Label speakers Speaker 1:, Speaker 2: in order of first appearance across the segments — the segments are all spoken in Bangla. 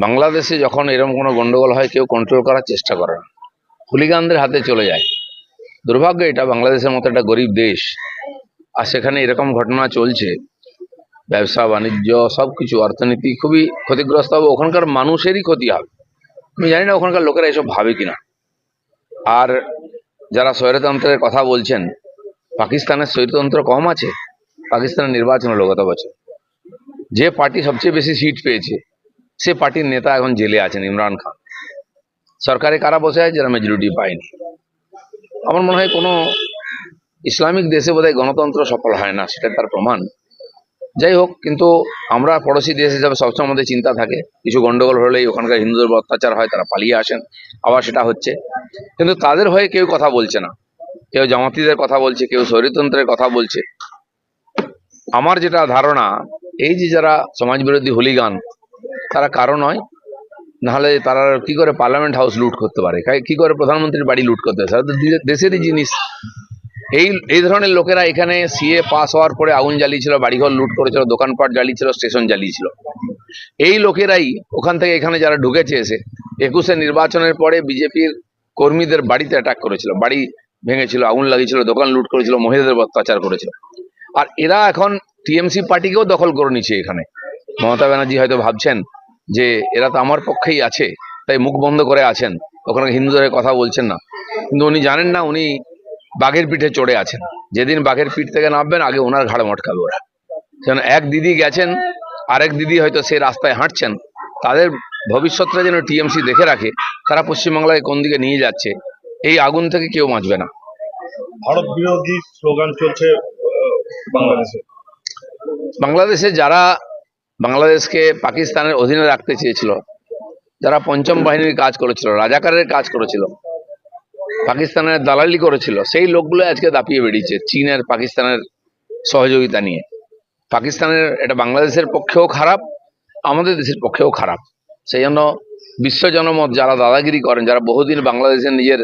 Speaker 1: বাংলাদেশে যখন এরকম কোনো গন্ডগোল হয়, কেউ কন্ট্রোল করার চেষ্টা করে না। হুলিগানদের হাতে চলে যায়। দুর্ভাগ্য এটা, বাংলাদেশের মতো একটা গরিব দেশ। আর সেখানে এরকম ঘটনা চলছে। ব্যবসা, বাণিজ্য সব কিছু অর্থনীতি খুবই ক্ষতিগ্রস্ত হবে। ওখানকার মানুষেরই ক্ষতি হবে। আমি জানি না ওখানকার লোকেরা এসব ভাবে কিনা। আর যারা স্বৈরতন্ত্রের কথা বলছেন, পাকিস্তানের স্বৈরতন্ত্র কম আছে, পাকিস্তানের নির্বাচন হলো গত বছর যে পার্টি সবচেয়ে বেশি সিট পেয়েছে সে পার্টির নেতা এখন জেলে আছেন, ইমরান খান। সরকারে কারা বসে আছে যারা মেজরিটি পায়নি? আমার মনে হয় কোনো ইসলামিক দেশে বোধহয় গণতন্ত্র সফল হয় না, সেটা তার প্রমাণ। যাই হোক, কিন্তু আমরা পড়োশি দেশ হিসাবে সবসময় আমাদের চিন্তা থাকে। কিছু গন্ডগোল হলেই ওখানকার হিন্দুদের অত্যাচার হয়, তারা পালিয়ে আসেন, আবার সেটা হচ্ছে। কিন্তু তাদের হয়ে কেউ কথা বলছে না। কেউ জামাতিদের কথা বলছে, কেউ শরীরতন্ত্রের কথা বলছে। আমার যেটা ধারণা, এই যে যারা সমাজ বিরোধী হুলিগান তারা কারও নয়। নাহলে তারা কি করে পার্লামেন্ট হাউস লুট করতে পারে? কি করে প্রধানমন্ত্রীর বাড়ি লুট করতে পারে? তো দেশেরই জিনিস। এই এই ধরনের লোকেরা এখানে সিএ পাস হওয়ার পরে আগুন জ্বালিয়েছিল, বাড়িঘর লুট করেছিল, দোকানপাট জ্বালিয়েছিল, স্টেশন জ্বালিয়েছিল। এই লোকেরাই ওখান থেকে এখানে যারা ঢুকেছে এসে, একুশে নির্বাচনের পরে বিজেপির কর্মীদের বাড়িতে অ্যাটাক করেছিল। বাড়ি ভেঙেছিল, আগুন লাগিয়েছিল, দোকান লুট করেছিল, মহিলাদের অত্যাচার করেছিল। আর এরা এখন টিএমসি পার্টিকেও দখল করে নিচ্ছে এখানে। মমতা ব্যানার্জি হয়তো ভাবছেন যে এরা তো আমার পক্ষেই আছে তাই মুখ বন্ধ করে আছেন। ওখানে হিন্দুদের কথা বলছেন না। কিন্তু উনি জানেন না উনি বাঘের পিঠে চড়ে আছেন। যেদিন বাঘের পিঠ থেকে নামবেন আগে ওনার ঘাড়ে মটকাবে ওরা। যেন এক দিদি গেছেন আরেক দিদি হয়তো সে রাস্তায় হাঁটছেন। তাদের ভবিষ্যৎটা যেন টিএমসি দেখে রাখে তারা পশ্চিমবাংলায় কোন দিকে নিয়ে যাচ্ছে এই আগুন থেকে কেউ বাঁচবে না।
Speaker 2: ভারত বিরোধী স্লোগান চলছে বাংলাদেশে।
Speaker 1: বাংলাদেশে যারা বাংলাদেশকে পাকিস্তানের অধীনে রাখতে চেয়েছিল। যারা পঞ্চম বাহিনীর কাজ করেছিল, রাজাকারের কাজ করেছিল, পাকিস্তানের দালালি করেছিল, সেই লোকগুলো আজকে দাপিয়ে বেরিয়েছে চীনের, পাকিস্তানের সহযোগিতা নিয়ে। পাকিস্তানের, এটা বাংলাদেশের পক্ষেও খারাপ, আমাদের দেশের পক্ষেও খারাপ। সেই জন্য বিশ্ব জনমত, যারা দাদাগিরি করেন, যারা বহুদিন বাংলাদেশের নিজের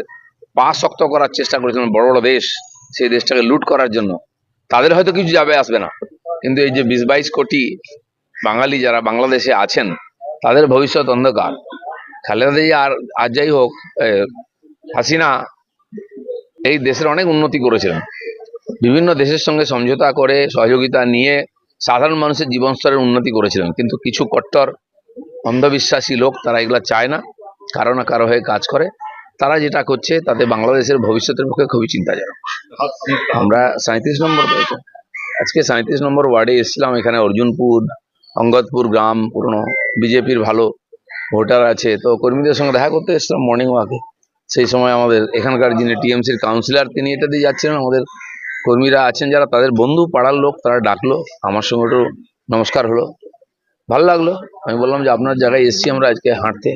Speaker 1: পা শক্ত করার চেষ্টা করেছিলেন বড় বড় দেশ, সেই দেশটাকে লুট করার জন্য, তাদের হয়তো কিছু যাবে, আসবে না। কিন্তু এই যে বিশ বাইশ কোটি বাঙালি যারা বাংলাদেশে আছেন, তাদের ভবিষ্যৎ অন্ধকার। খালেদা জিয়া আর আর যাই হোক হাসিনা এই দেশের অনেক উন্নতি করেছিলেন। বিভিন্ন দেশের সঙ্গে সমঝোতা করে, সহযোগিতা নিয়ে সাধারণ মানুষের জীবন স্তরের উন্নতি করেছিলেন। কিন্তু কিছু কট্টর, অন্ধবিশ্বাসী লোক, তারা এগুলা চায় না। কারও না কারও হয়ে কাজ করে। তারা যেটা করছে, তাতে বাংলাদেশের ভবিষ্যতের পক্ষে খুবই চিন্তাজনক। আমরা সাঁত্রিশ নম্বর পেয়েছি আজকে সাঁত্রিশ নম্বর ওয়ার্ডে এসেছিলাম এখানে অর্জুনপুর অঙ্গদপুর গ্রাম পুরনো বিজেপির ভালো ভোটার আছে তো কর্মীদের সঙ্গে দেখা করতে এসেছিলাম মর্নিং ওয়াকে সেই সময় আমাদের এখানকার যিনি টিএমসির কাউন্সিলর তিনি এটা দিয়ে যাচ্ছেন আমাদের কর্মীরা আছেন যারা তাদের বন্ধু পাড়ার লোক তারা ডাকলো আমার সঙ্গে একটু নমস্কার হলো। ভালো লাগল আমি বললাম যে আপনার জায়গায় এসেছি আমরা আজকে হাঁটতে।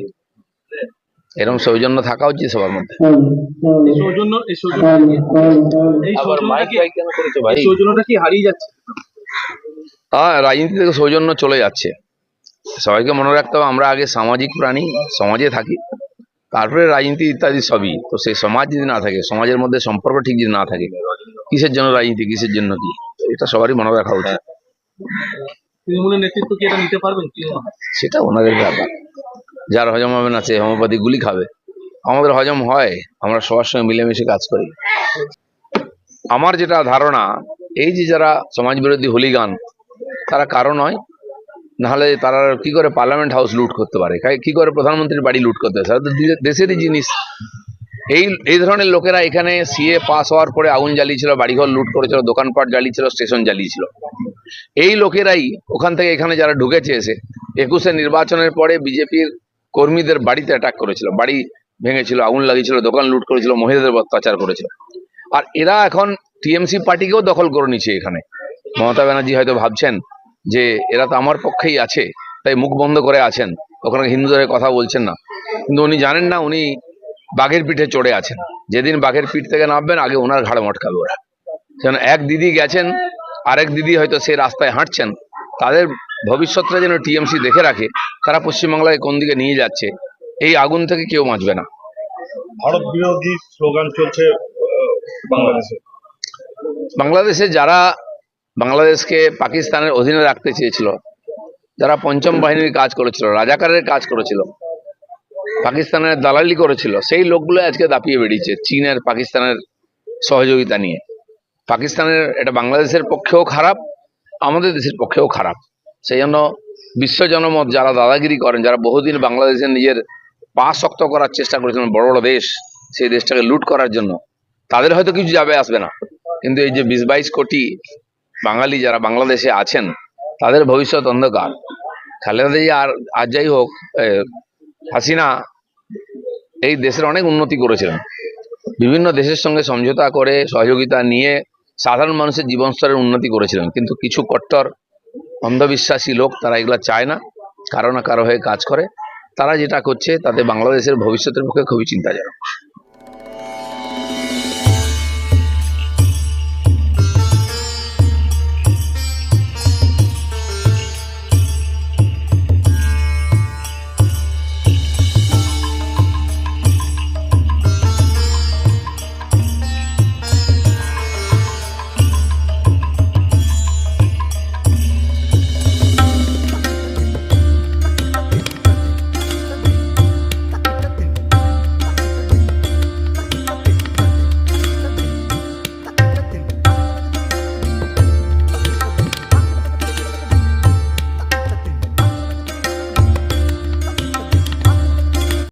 Speaker 1: এরকম সৌজন্য থাকা উচিত সবার মধ্যে।
Speaker 3: সৌজন্য এই সৌজন্য
Speaker 1: ফাইক কেন করেছ ভাই?
Speaker 3: কি হারিয়ে যাচ্ছে?
Speaker 1: হ্যাঁ রাজনীতি থেকে সৌজন্য চলে যাচ্ছে। সবাইকে মনে রাখতে হবে আমরা আগে সামাজিক প্রাণী সমাজে থাকি। তারপরে রাজনীতি ইত্যাদি সবই। তো সেই সমাজ যদি না থাকে সমাজের মধ্যে সম্পর্ক ঠিক যদি না থাকে কিসের জন্য রাজনীতি কিসের জন্য কি? এটা সবারই মনে রাখা উচিত।
Speaker 3: তৃণমূলের নেতৃত্ব কি এটা নিতে পারবেন কি?
Speaker 1: সেটা ওনাদের ব্যাপার। যার হজম হবে না সে হোমিওপ্যাথি গুলি খাবে। আমাদের হজম হয় আমরা সবার সঙ্গে মিলেমিশে কাজ করি। আমার যেটা ধারণা এই যে যারা সমাজ বিরোধী হুলিগান, তারা কারও নয়। নাহলে তারা কি করে পার্লামেন্ট হাউস লুট করতে পারে? কি করে প্রধানমন্ত্রীর বাড়ি লুট করতে পারে? দেশেরই জিনিস। এই এই ধরনের লোকেরা এখানে সিএ পাস হওয়ার পরে আগুন জ্বালিয়েছিল, বাড়িঘর লুট করেছিল, দোকানপাট জ্বালিয়েছিল, স্টেশন জ্বালিয়েছিল। এই লোকেরাই ওখান থেকে এখানে যারা ঢুকেছে এসে, একুশে নির্বাচনের পরে বিজেপির কর্মীদের বাড়িতে অ্যাটাক করেছিল। বাড়ি ভেঙেছিল, আগুন লাগিয়েছিল, দোকান লুট করেছিল, মহিলাদের অত্যাচার করেছিল। আর এরা এখন টিএমসি পার্টিকেও দখল করে নিচ্ছে এখানে। মমতা ব্যানার্জি হয়তো ভাবছেন যে এরা তো আমার পক্ষেই আছে, তাই মুখ বন্ধ করে আছেন ওখানে হিন্দুদের কথা বলছেন না। কিন্তু উনি জানেন না উনি বাঘের পিঠে চড়ে আছেন। যেদিন বাঘের পিঠ থেকে নামবেন, আগে ওনার ঘাড়ে মটকাবে ওরা। যেন এক দিদি গেছেন, আরেক দিদি হয়তো সে রাস্তায় হাঁটছেন, তাদের ভবিষ্যৎটা যেন টিএমসি দেখে রাখে, তারা পশ্চিমবাংলায় কোন দিকে নিয়ে যাচ্ছে, এই আগুন থেকে কেউ বাঁচবে না।
Speaker 2: ভারত বিরোধী স্লোগান চলছে বাংলাদেশে।
Speaker 1: বাংলাদেশে যারা বাংলাদেশকে পাকিস্তানের অধীনে রাখতে চেয়েছিল, যারা পঞ্চম বাহিনীর কাজ করেছিল, রাজাকারের কাজ করেছিল, পাকিস্তানের দালালি করেছিল, সেই লোকগুলো আজকে দাপিয়ে বেরিয়েছে চীনের, পাকিস্তানের সহযোগিতা নিয়ে। পাকিস্তানের এটা বাংলাদেশের পক্ষেও খারাপ, আমাদের দেশের পক্ষেও খারাপ। সেই জন্য বিশ্ব জনমত যারা দাদাগিরি করেন, যারা বহুদিন বাংলাদেশের নিজের পা শক্ত করার চেষ্টা করেছিলেন বড় বড় দেশ, সেই দেশটাকে লুট করার জন্য, তাদের হয়তো কিছু যাবে আসবে না। কিন্তু এই যে বিশ বাইশ কোটি বাঙালি যারা বাংলাদেশে আছেন, তাদের ভবিষ্যৎ অন্ধকার। খালেদা জিয়া আর আর যাই হোক হাসিনা এই দেশের অনেক উন্নতি করেছিলেন। বিভিন্ন দেশের সঙ্গে সমঝোতা করে, সহযোগিতা নিয়ে সাধারণ মানুষের জীবন স্তরের উন্নতি করেছিলেন। কিন্তু কিছু কট্টর, অন্ধবিশ্বাসী লোক, তারা এগুলা চায় না। কারও না কারও হয়ে কাজ করে। তারা যেটা করছে, তাতে বাংলাদেশের ভবিষ্যতের পক্ষে খুবই চিন্তাজনক।